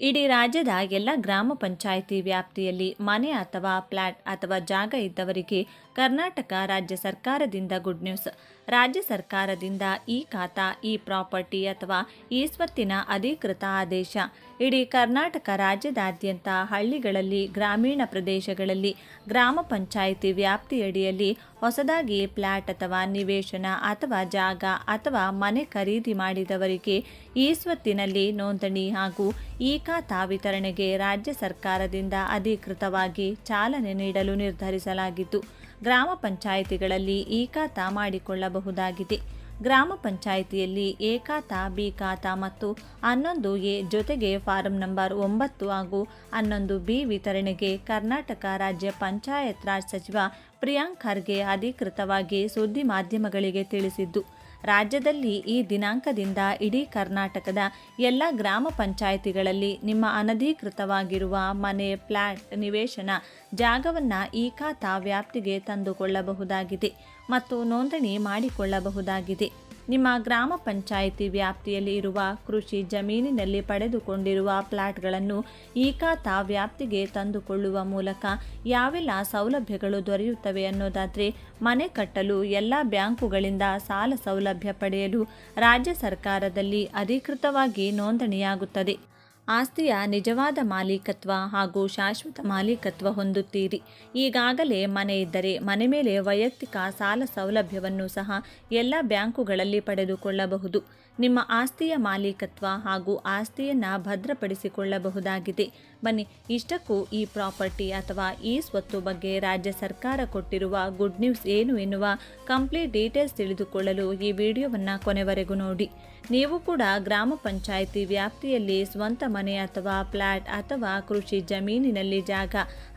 ಇಡೀ ರಾಜ್ಯದ ಎಲ್ಲ ಗ್ರಾಮ ಪಂಚಾಯಿತಿ ವ್ಯಾಪ್ತಿಯಲ್ಲಿ ಮನೆ ಅಥವಾ ಫ್ಲಾಟ್ ಅಥವಾ ಜಾಗ ಇದ್ದವರಿಗೆ ಕರ್ನಾಟಕ ರಾಜ್ಯ ಸರ್ಕಾರದಿಂದ ಗುಡ್ ನ್ಯೂಸ್ ರಾಜ್ಯ ಸರ್ಕಾರದಿಂದ ಈ ಖಾತಾ, ಈ ಪ್ರಾಪರ್ಟಿ ಅಥವಾ ಈ ಸ್ವತ್ತಿನ ಅಧಿಕೃತ ಆದೇಶ. ಇಡೀ ಕರ್ನಾಟಕ ರಾಜ್ಯದಾದ್ಯಂತ ಹಳ್ಳಿಗಳಲ್ಲಿ, ಗ್ರಾಮೀಣ ಪ್ರದೇಶಗಳಲ್ಲಿ, ಗ್ರಾಮ ಪಂಚಾಯಿತಿ ವ್ಯಾಪ್ತಿಯಡಿಯಲ್ಲಿ ಹೊಸದಾಗಿ ಫ್ಲ್ಯಾಟ್ ಅಥವಾ ನಿವೇಶನ ಅಥವಾ ಜಾಗ ಅಥವಾ ಮನೆ ಖರೀದಿ ಮಾಡಿದವರಿಗೆ ಈ ಸ್ವತ್ತಿನಲ್ಲಿ ನೋಂದಣಿ ಹಾಗೂ ಈ ಖಾತಾ ವಿತರಣೆಗೆ ರಾಜ್ಯ ಸರ್ಕಾರದಿಂದ ಅಧಿಕೃತವಾಗಿ ಚಾಲನೆ ನೀಡಲು ನಿರ್ಧರಿಸಲಾಗಿದ್ದು ಗ್ರಾಮ ಪಂಚಾಯಿತಿಗಳಲ್ಲಿ ಈ ಖಾತಾ ಮಾಡಿಕೊಳ್ಳಬಹುದಾಗಿದೆ. ಗ್ರಾಮ ಪಂಚಾಯಿತಿಯಲ್ಲಿ ಎ ಖಾತಾ ಬಿ ಖಾತಾ ಮತ್ತು ಹನ್ನೊಂದು ಎ ಜೊತೆಗೆ ಫಾರಂ ನಂಬರ್ ಒಂಬತ್ತು ಹಾಗೂ ಹನ್ನೊಂದು ಬಿ ವಿತರಣೆಗೆ ಕರ್ನಾಟಕ ರಾಜ್ಯ ಪಂಚಾಯತ್ ರಾಜ್ ಸಚಿವ ಪ್ರಿಯಾಂಕ್ ಖರ್ಗೆ ಅಧಿಕೃತವಾಗಿ ಸುದ್ದಿ ಮಾಧ್ಯಮಗಳಿಗೆ ತಿಳಿಸಿದ್ದು. ರಾಜ್ಯದಲ್ಲಿ ಈ ದಿನಾಂಕದಿಂದ ಇಡೀ ಕರ್ನಾಟಕದ ಎಲ್ಲ ಗ್ರಾಮ ಪಂಚಾಯಿತಿಗಳಲ್ಲಿ ನಿಮ್ಮ ಅನಧಿಕೃತವಾಗಿರುವ ಮನೆ ಫ್ಲ್ಯಾಟ್ ನಿವೇಶನ ಜಾಗವನ್ನು ಈ ಖಾತಾ ವ್ಯಾಪ್ತಿಗೆ ತಂದುಕೊಳ್ಳಬಹುದಾಗಿದೆ ಮತ್ತು ನೋಂದಣಿ ಮಾಡಿಕೊಳ್ಳಬಹುದಾಗಿದೆ. ನಿಮ್ಮ ಗ್ರಾಮ ಪಂಚಾಯಿತಿ ವ್ಯಾಪ್ತಿಯಲ್ಲಿ ಇರುವ ಕೃಷಿ ಜಮೀನಿನಲ್ಲಿ ಪಡೆದುಕೊಂಡಿರುವ ಫ್ಲಾಟ್ಗಳನ್ನು ಈ ಖಾತಾ ವ್ಯಾಪ್ತಿಗೆ ತಂದುಕೊಳ್ಳುವ ಮೂಲಕ ಯಾವೆಲ್ಲ ಸೌಲಭ್ಯಗಳು ದೊರೆಯುತ್ತವೆ ಅನ್ನೋದಾದರೆ ಮನೆ ಕಟ್ಟಲು ಎಲ್ಲ ಬ್ಯಾಂಕುಗಳಿಂದ ಸಾಲ ಸೌಲಭ್ಯ ಪಡೆಯಲು ರಾಜ್ಯ ಸರ್ಕಾರದಲ್ಲಿ ಅಧಿಕೃತವಾಗಿ ನೋಂದಣಿಯಾಗುತ್ತದೆ. ಆಸ್ತಿಯ ನಿಜವಾದ ಮಾಲೀಕತ್ವ ಹಾಗೂ ಶಾಶ್ವತ ಮಾಲೀಕತ್ವ ಹೊಂದುತ್ತೀರಿ. ಈಗಾಗಲೇ ಮನೆ ಇದ್ದರೆ ಮನೆ ಮೇಲೆ ವೈಯಕ್ತಿಕ ಸಾಲ ಸೌಲಭ್ಯವನ್ನು ಸಹ ಎಲ್ಲ ಬ್ಯಾಂಕುಗಳಲ್ಲಿ ಪಡೆದುಕೊಳ್ಳಬಹುದು. ನಿಮ್ಮ ಆಸ್ತಿಯ ಮಾಲೀಕತ್ವ ಹಾಗೂ ಆಸ್ತಿಯನ್ನು ಭದ್ರಪಡಿಸಿಕೊಳ್ಳಬಹುದಾಗಿದೆ. ಬನ್ನಿ, ಇಷ್ಟಕ್ಕೂ ಈ ಪ್ರಾಪರ್ಟಿ ಅಥವಾ ಈ ಸ್ವತ್ತು ಬಗ್ಗೆ ರಾಜ್ಯ ಸರ್ಕಾರ ಕೊಟ್ಟಿರುವ ಗುಡ್ ನ್ಯೂಸ್ ಏನು ಎನ್ನುವ ಕಂಪ್ಲೀಟ್ ಡೀಟೇಲ್ಸ್ ತಿಳಿದುಕೊಳ್ಳಲು ಈ ವಿಡಿಯೋವನ್ನು ಕೊನೆವರೆಗೂ ನೋಡಿ. ನೀವು ಕೂಡ ಗ್ರಾಮ ಪಂಚಾಯಿತಿ ವ್ಯಾಪ್ತಿಯಲ್ಲಿ ಸ್ವಂತ ಮನೆ ಅಥವಾ ಫ್ಲ್ಯಾಟ್ ಅಥವಾ ಕೃಷಿ ಜಮೀನಿನಲ್ಲಿ ಜಾಗ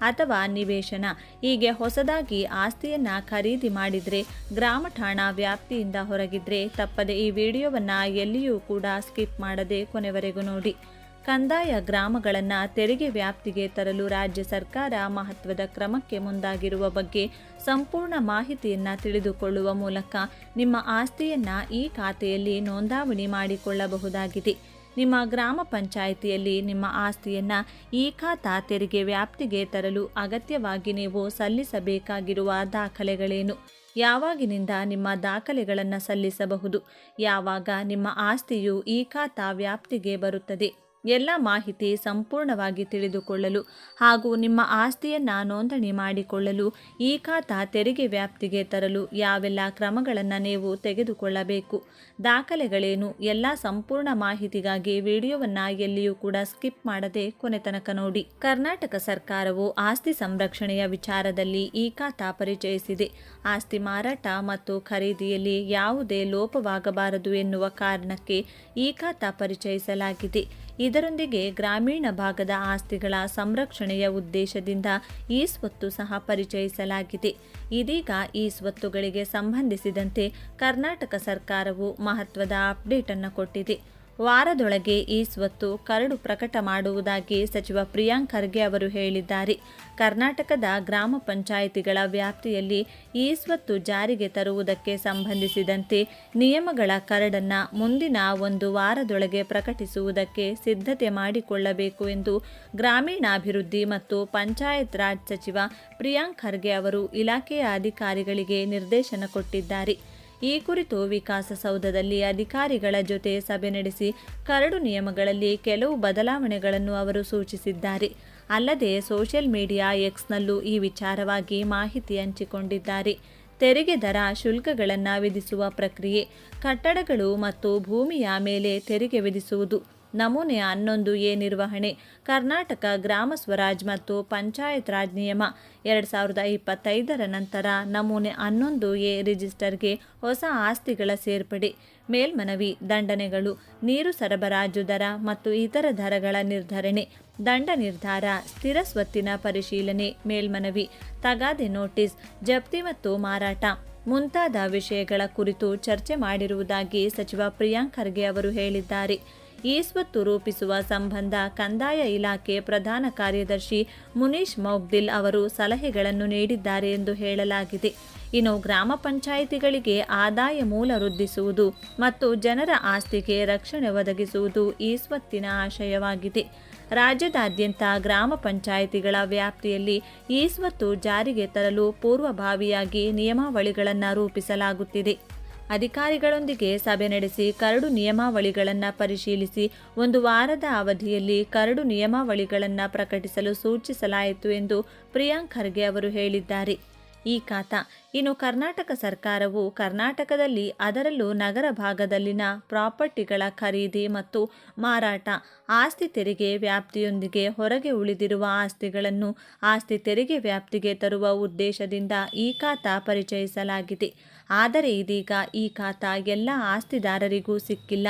ಅಥವಾ ನಿವೇಶನ, ಹೀಗೆ ಹೊಸದಾಗಿ ಆಸ್ತಿಯನ್ನು ಖರೀದಿ ಮಾಡಿದರೆ, ಗ್ರಾಮ ಠಾಣಾ ವ್ಯಾಪ್ತಿಯಿಂದ ಹೊರಗಿದ್ರೆ ತಪ್ಪದೆ ಈ ವಿಡಿಯೋವನ್ನು ಎಲ್ಲಿಯೂ ಕೂಡ ಸ್ಕಿಪ್ ಮಾಡದೆ ಕೊನೆವರೆಗೂ ನೋಡಿ. ಕಂದಾಯ ಗ್ರಾಮಗಳನ್ನು ತೆರಿಗೆ ವ್ಯಾಪ್ತಿಗೆ ತರಲು ರಾಜ್ಯ ಸರ್ಕಾರ ಮಹತ್ವದ ಕ್ರಮಕ್ಕೆ ಮುಂದಾಗಿರುವ ಬಗ್ಗೆ ಸಂಪೂರ್ಣ ಮಾಹಿತಿಯನ್ನು ತಿಳಿದುಕೊಳ್ಳುವ ಮೂಲಕ ನಿಮ್ಮ ಆಸ್ತಿಯನ್ನು ಈ ಖಾತೆಯಲ್ಲಿ ನೋಂದಾವಣಿ ಮಾಡಿಕೊಳ್ಳಬಹುದಾಗಿದೆ. ನಿಮ್ಮ ಗ್ರಾಮ ಪಂಚಾಯಿತಿಯಲ್ಲಿ ನಿಮ್ಮ ಆಸ್ತಿಯನ್ನು ಈ ಖಾತಾ ತೆರಿಗೆ ವ್ಯಾಪ್ತಿಗೆ ತರಲು ಅಗತ್ಯವಾಗಿ ನೀವು ಸಲ್ಲಿಸಬೇಕಾಗಿರುವ ದಾಖಲೆಗಳೇನು? ಯಾವಾಗಿನಿಂದ ನಿಮ್ಮ ದಾಖಲೆಗಳನ್ನು ಸಲ್ಲಿಸಬಹುದು? ಯಾವಾಗ ನಿಮ್ಮ ಆಸ್ತಿಯು ಈ ಖಾತಾ ವ್ಯಾಪ್ತಿಗೆ ಬರುತ್ತದೆ? ಎಲ್ಲ ಮಾಹಿತಿ ಸಂಪೂರ್ಣವಾಗಿ ತಿಳಿದುಕೊಳ್ಳಲು ಹಾಗೂ ನಿಮ್ಮ ಆಸ್ತಿಯನ್ನು ನೋಂದಣಿ ಮಾಡಿಕೊಳ್ಳಲು ಈ ಖಾತಾ ತೆರಿಗೆ ವ್ಯಾಪ್ತಿಗೆ ತರಲು ಯಾವೆಲ್ಲ ಕ್ರಮಗಳನ್ನು ನೀವು ತೆಗೆದುಕೊಳ್ಳಬೇಕು. ದಾಖಲೆಗಳೇನು? ಎಲ್ಲ ಸಂಪೂರ್ಣ ಮಾಹಿತಿಗಾಗಿ ವಿಡಿಯೋವನ್ನು ಎಲ್ಲಿಯೂ ಕೂಡ ಸ್ಕಿಪ್ ಮಾಡದೆ ಕೊನೆ ತನಕ ನೋಡಿ. ಕರ್ನಾಟಕ ಸರ್ಕಾರವು ಆಸ್ತಿ ಸಂರಕ್ಷಣೆಯ ವಿಚಾರದಲ್ಲಿ ಈ ಖಾತಾ ಪರಿಚಯಿಸಿದೆ. ಆಸ್ತಿ ಮಾರಾಟ ಮತ್ತು ಖರೀದಿಯಲ್ಲಿ ಯಾವುದೇ ಲೋಪವಾಗಬಾರದು ಎನ್ನುವ ಕಾರಣಕ್ಕೆ ಈ ಖಾತಾ ಪರಿಚಯಿಸಲಾಗಿದೆ. ಇದರೊಂದಿಗೆ ಗ್ರಾಮೀಣ ಭಾಗದ ಆಸ್ತಿಗಳ ಸಂರಕ್ಷಣೆಯ ಉದ್ದೇಶದಿಂದ ಈ ಸ್ವತ್ತು ಸಹ ಪರಿಚಯಿಸಲಾಗಿದೆ. ಇದೀಗ ಈ ಸ್ವತ್ತುಗಳಿಗೆ ಸಂಬಂಧಿಸಿದಂತೆ ಕರ್ನಾಟಕ ಸರ್ಕಾರವು ಮಹತ್ವದ ಅಪ್ಡೇಟ್ ಅನ್ನು ಕೊಟ್ಟಿದೆ. ವಾರದೊಳಗೆ ಈ ಸ್ವತ್ತು ಕರಡು ಪ್ರಕಟ ಮಾಡುವುದಾಗಿ ಸಚಿವ ಪ್ರಿಯಾಂಕ್ ಖರ್ಗೆ ಅವರು ಹೇಳಿದ್ದಾರೆ. ಕರ್ನಾಟಕದ ಗ್ರಾಮ ಪಂಚಾಯಿತಿಗಳ ವ್ಯಾಪ್ತಿಯಲ್ಲಿ ಈ ಸ್ವತ್ತು ಜಾರಿಗೆ ತರುವುದಕ್ಕೆ ಸಂಬಂಧಿಸಿದಂತೆ ನಿಯಮಗಳ ಕರಡನ್ನು ಮುಂದಿನ ಒಂದು ವಾರದೊಳಗೆ ಪ್ರಕಟಿಸುವುದಕ್ಕೆ ಸಿದ್ಧತೆ ಮಾಡಿಕೊಳ್ಳಬೇಕು ಎಂದು ಗ್ರಾಮೀಣಾಭಿವೃದ್ಧಿ ಮತ್ತು ಪಂಚಾಯತ್ ರಾಜ್ ಸಚಿವ ಪ್ರಿಯಾಂಕ್ ಖರ್ಗೆ ಅವರು ಇಲಾಖೆಯ ಅಧಿಕಾರಿಗಳಿಗೆ ನಿರ್ದೇಶನ ಕೊಟ್ಟಿದ್ದಾರೆ. ಈ ಕುರಿತು ವಿಕಾಸಸೌಧದಲ್ಲಿ ಅಧಿಕಾರಿಗಳ ಜೊತೆ ಸಭೆ ನಡೆಸಿ ಕರಡು ನಿಯಮಗಳಲ್ಲಿ ಕೆಲವು ಬದಲಾವಣೆಗಳನ್ನು ಅವರು ಸೂಚಿಸಿದ್ದಾರೆ. ಅಲ್ಲದೆ ಸೋಷಿಯಲ್ ಮೀಡಿಯಾ ಎಕ್ಸ್ನಲ್ಲೂ ಈ ವಿಚಾರವಾಗಿ ಮಾಹಿತಿ ಹಂಚಿಕೊಂಡಿದ್ದಾರೆ. ತೆರಿಗೆ ದರ ಶುಲ್ಕಗಳನ್ನು ವಿಧಿಸುವ ಪ್ರಕ್ರಿಯೆ, ಕಟ್ಟಡಗಳು ಮತ್ತು ಭೂಮಿಯ ಮೇಲೆ ತೆರಿಗೆ ವಿಧಿಸುವುದು ನಮೂನೆ ಹನ್ನೊಂದು ಎ ನಿರ್ವಹಣೆ. ಕರ್ನಾಟಕ ಗ್ರಾಮ ಸ್ವರಾಜ್ ಮತ್ತು ಪಂಚಾಯತ್ ರಾಜ್ ನಿಯಮ. ಎರಡು ಸಾವಿರದ ಇಪ್ಪತ್ತೈದರ ನಂತರ ನಮೂನೆ ಹನ್ನೊಂದು ಎ ರಿಜಿಸ್ಟರ್ಗೆ ಹೊಸ ಆಸ್ತಿಗಳ ಸೇರ್ಪಡೆ. ಮೇಲ್ಮನವಿ, ದಂಡನೆಗಳು, ನೀರು ಸರಬರಾಜು ದರ ಮತ್ತು ಇತರ ದರಗಳ ನಿರ್ಧರಣೆ. ದಂಡ ನಿರ್ಧಾರ, ಸ್ಥಿರ ಸ್ವತ್ತಿನ ಪರಿಶೀಲನೆ, ಮೇಲ್ಮನವಿ, ತಗಾದೆ ನೋಟಿಸ್, ಜಪ್ತಿ ಮತ್ತು ಮಾರಾಟ. ಮುಂತಾದ ವಿಷಯಗಳ ಕುರಿತು ಚರ್ಚೆ ಮಾಡಿರುವುದಾಗಿ ಸಚಿವ ಪ್ರಿಯಾಂಕ್ ಖರ್ಗೆ ಅವರು ಹೇಳಿದ್ದಾರೆ. ಈಸ್ವತ್ತು ರೂಪಿಸುವ ಸಂಬಂಧ ಕಂದಾಯ ಇಲಾಖೆ ಪ್ರಧಾನ ಕಾರ್ಯದರ್ಶಿ ಮುನೀಶ್ ಮೌಗ್ದಿಲ್ ಅವರು ಸಲಹೆಗಳನ್ನು ನೀಡಿದ್ದಾರೆ ಎಂದು ಹೇಳಲಾಗಿದೆ. ಇನ್ನು ಗ್ರಾಮ ಪಂಚಾಯಿತಿಗಳಿಗೆ ಆದಾಯ ಮೂಲ ವೃದ್ಧಿಸುವುದು ಮತ್ತು ಜನರ ಆಸ್ತಿಗೆ ರಕ್ಷಣೆ ಒದಗಿಸುವುದು ಈಸ್ವತ್ತಿನ ಆಶಯವಾಗಿದೆ. ರಾಜ್ಯದಾದ್ಯಂತ ಗ್ರಾಮ ಪಂಚಾಯಿತಿಗಳ ವ್ಯಾಪ್ತಿಯಲ್ಲಿ ಈಸ್ವತ್ತು ಜಾರಿಗೆ ತರಲು ಪೂರ್ವಭಾವಿಯಾಗಿ ನಿಯಮಾವಳಿಗಳನ್ನು ರೂಪಿಸಲಾಗುತ್ತಿದೆ. ಅಧಿಕಾರಿಗಳೊಂದಿಗೆ ಸಭೆ ನಡೆಸಿ ಕರಡು ನಿಯಮಾವಳಿಗಳನ್ನು ಪರಿಶೀಲಿಸಿ ಒಂದು ವಾರದ ಅವಧಿಯಲ್ಲಿ ಕರಡು ನಿಯಮಾವಳಿಗಳನ್ನು ಪ್ರಕಟಿಸಲು ಸೂಚಿಸಲಾಯಿತು ಎಂದು ಪ್ರಿಯಾಂಕ್ ಖರ್ಗೆ ಅವರು ಹೇಳಿದ್ದಾರೆ. ಈ ಖಾತ. ಇನ್ನು ಕರ್ನಾಟಕ ಸರ್ಕಾರವು ಕರ್ನಾಟಕದಲ್ಲಿ ಅದರಲ್ಲೂ ನಗರ ಭಾಗದಲ್ಲಿನ ಪ್ರಾಪರ್ಟಿಗಳ ಖರೀದಿ ಮತ್ತು ಮಾರಾಟ, ಆಸ್ತಿ ತೆರಿಗೆ ವ್ಯಾಪ್ತಿಯೊಂದಿಗೆ ಹೊರಗೆ ಉಳಿದಿರುವ ಆಸ್ತಿಗಳನ್ನು ಆಸ್ತಿ ತೆರಿಗೆ ವ್ಯಾಪ್ತಿಗೆ ತರುವ ಉದ್ದೇಶದಿಂದ ಈ ಖಾತ ಪರಿಚಯಿಸಲಾಗಿದೆ. ಆದರೆ ಇದೀಗ ಈ ಖಾತ ಎಲ್ಲ ಆಸ್ತಿದಾರರಿಗೂ ಸಿಕ್ಕಿಲ್ಲ.